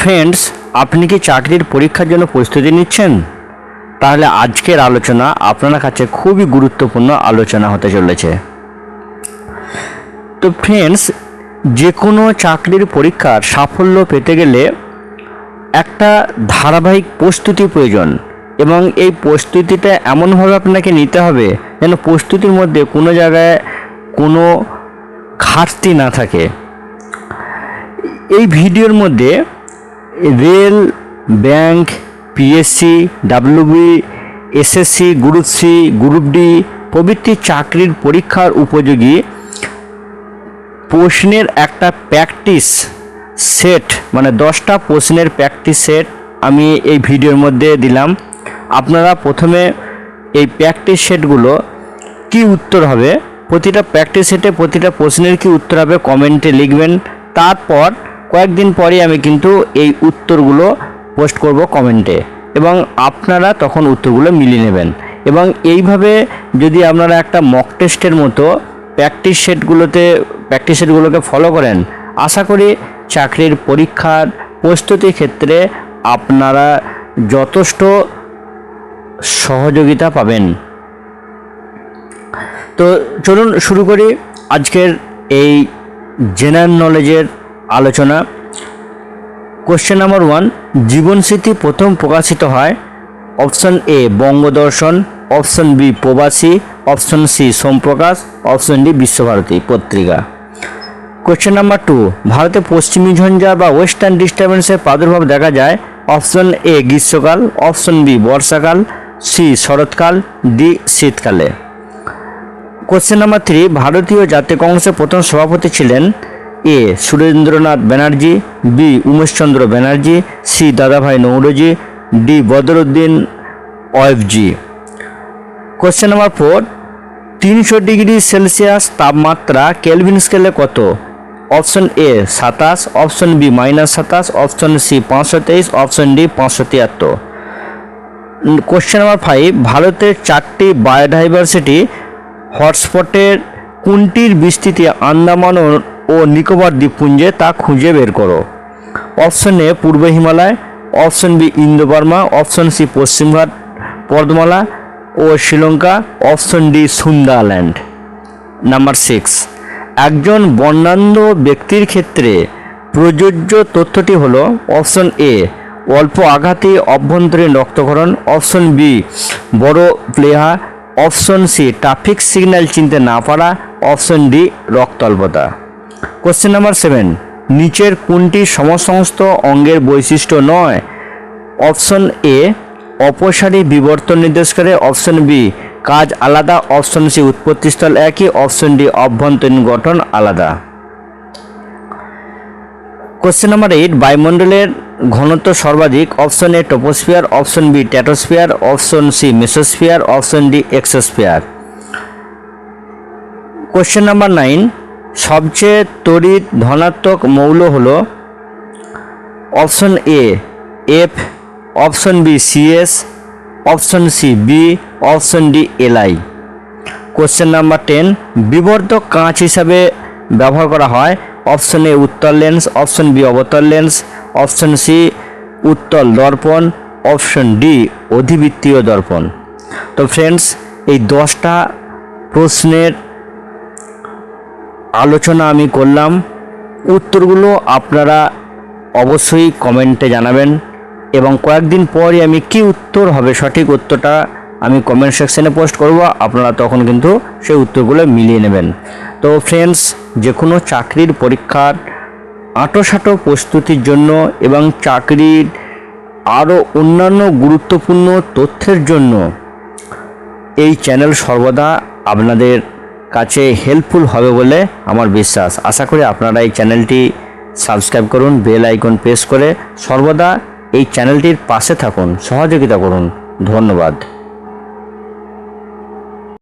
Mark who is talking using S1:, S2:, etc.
S1: Friends আপনি কি চাকরির পরীক্ষার জন্য প্রস্তুতি নিচ্ছেন? তাহলে আজকের আলোচনা আপনার কাছে খুবই গুরুত্বপূর্ণ আলোচনা হতে চলেছে। তো ফ্রেন্ডস যে কোনো চাকরির পরীক্ষার সাফল্য পেতে গেলে একটা ধারাবাহিক প্রস্তুতি প্রয়োজন এবং এই প্রস্তুতিটা এমনভাবে আপনাকে নিতে হবে যেন প্রস্তুতির মধ্যে কোনো জায়গায় কোনো ঘাটতি না থাকে। এই ভিডিওর মধ্যে rail, bank PSC WB SSC group C group D প্রভৃতি চাকরির পরীক্ষার উপযোগী। প্রশ্নের একটা প্র্যাকটিস সেট মানে দশটা প্রশ্নের প্র্যাকটিস সেট আমি এই ভিডিওর মধ্যে দিলাম। আপনারা প্রথমে এই প্র্যাকটিস সেটগুলো কি উত্তর হবে, প্রতিটা প্র্যাকটিস সেটে প্রতিটা প্রশ্নের কি উত্তর হবে কমেন্টে লিখবেন। তারপর কয়েকদিন পরে আমি কিন্তু এই উত্তরগুলো পোস্ট করব কমেন্টে। এবং আপনারা তখন উত্তরগুলো মিলিয়ে নেবেন। এবং এইভাবে যদি আপনারা একটা মক টেস্টের মতো প্র্যাকটিস সেটগুলোতে প্র্যাকটিস সেটগুলোকে ফলো করেন, আশা করি চাকরির পরীক্ষার প্রস্তুতির ক্ষেত্রে আপনারা যথেষ্ট সহযোগিতা পাবেন। তো চলুন শুরু করি আজকের এই জেনারেল নলেজের আলোচনা। কোশ্চেন নাম্বার ওয়ান জীবনস্মৃতি প্রথম প্রকাশিত হয় option A Bangadarshan, option B Probashi, option C Somprakash, option D Visva Bharati Patrika. Question number two ভারতে পশ্চিমী ঝঞ্ঝা বা ওয়েস্টার্ন ডিস্টারবেন্সের প্রাদুর্ভাব দেখা যায়। অপশন এ গ্রীষ্মকাল, অপশন বি বর্ষাকাল সি শরৎকাল ডি শীতকালে। কোশ্চেন নাম্বার থ্রি ভারতীয় জাতীয় কংগ্রেসের প্রথম সভাপতি ছিলেন A Surendranath Banerjee, B Umesh Chandra Banerjee, C Dadabhai Naoroji, D Badruddin Tyabji question number four তিনশো ডিগ্রি সেলসিয়াস তাপমাত্রা কেলভিন স্কেলে কত? অপশন এ সাতাশ অপশন বি মাইনাস সাতাশ অপশন সি পাঁচশো তেইশ অপশন ডি পাঁচশো তিয়াত্তর। কোশ্চেন নাম্বার ফাইভ ভারতের চারটি বায়োডাইভার্সিটি হটস্পটের কোনটির বিস্তৃতি আন্দামান ও নিকোবর দ্বীপপুঞ্জে তা খুঁজে বের করো। Option A Purba Himalaya, option B Indo Burma option C পশ্চিমঘাট পর্দমালা ও Sri Lanka, option D Sundaland number six. একজন বর্ণান্ধ ব্যক্তির ক্ষেত্রে প্রযোজ্য তথ্যটি হল অপশন এ, অল্প আঘাতে অভ্যন্তরীণ রক্তক্ষরণ, অপশন বি, বড় প্লেহা, অপশন সি ট্রাফিক সিগন্যাল চিনতে না পারা, অপশন ডি, রক্তল্পতা। কোশ্চেন নাম্বার সেভেন নিচের কোনটি সমসমস্ত অঙ্গের বৈশিষ্ট্য নয়? অপশন এ অপসারী বিবর্তন নির্দেশ করে অপশন বি কাজ আলাদা। অপশন সি উৎপত্তিস্থল একই। অপশন ডি অভ্যন্তরীণ গঠন আলাদা। কোশ্চেন নাম্বার এইট বায়ুমণ্ডলের ঘনত্ব সর্বাধিক। Option A troposphere option B stratosphere. Option C mesosphere. Option D exosphere. Question number nine সবচেয়ে তড়িৎ ধনাত্মক মৌল হলো option A F option B CS option C B option D LI question number ten বিবর্ধক কাঁচ হিসাবে ব্যবহার করা হয়। অপশন এ উত্তল লেন্স অপশন বি অবতল লেন্স অপশন সি উত্তল দর্পণ অপশন ডি অধিবৃত্তীয় দর্পণ। তো ফ্রেন্ডস এই দশটা প্রশ্নের আলোচনা আমি করলাম। উত্তরগুলো আপনারা অবশ্যই কমেন্টে জানাবেন এবং কয়েকদিন পরই আমি কি উত্তর হবে, সঠিক উত্তরটা আমি কমেন্ট সেকশনে পোস্ট করব। আপনারা তখন কিন্তু সেই উত্তরগুলো মিলিয়ে নেবেন। তো ফ্রেন্ডস যে কোনো চাকরির পরীক্ষার আঁটোসাঁটো প্রস্তুতির জন্য এবং চাকরির আরও অন্যান্য গুরুত্বপূর্ণ তথ্যের জন্য এই চ্যানেল সর্বদা আপনাদের কাছে হেল্পফুল হবে বলে আমার বিশ্বাস। আশা করি আপনারা এই চ্যানেলটি সাবস্ক্রাইব করুন বেল আইকন প্রেস করে সর্বদা এই চ্যানেলটির পাশে থাকুন, সহযোগিতা করুন। ধন্যবাদ।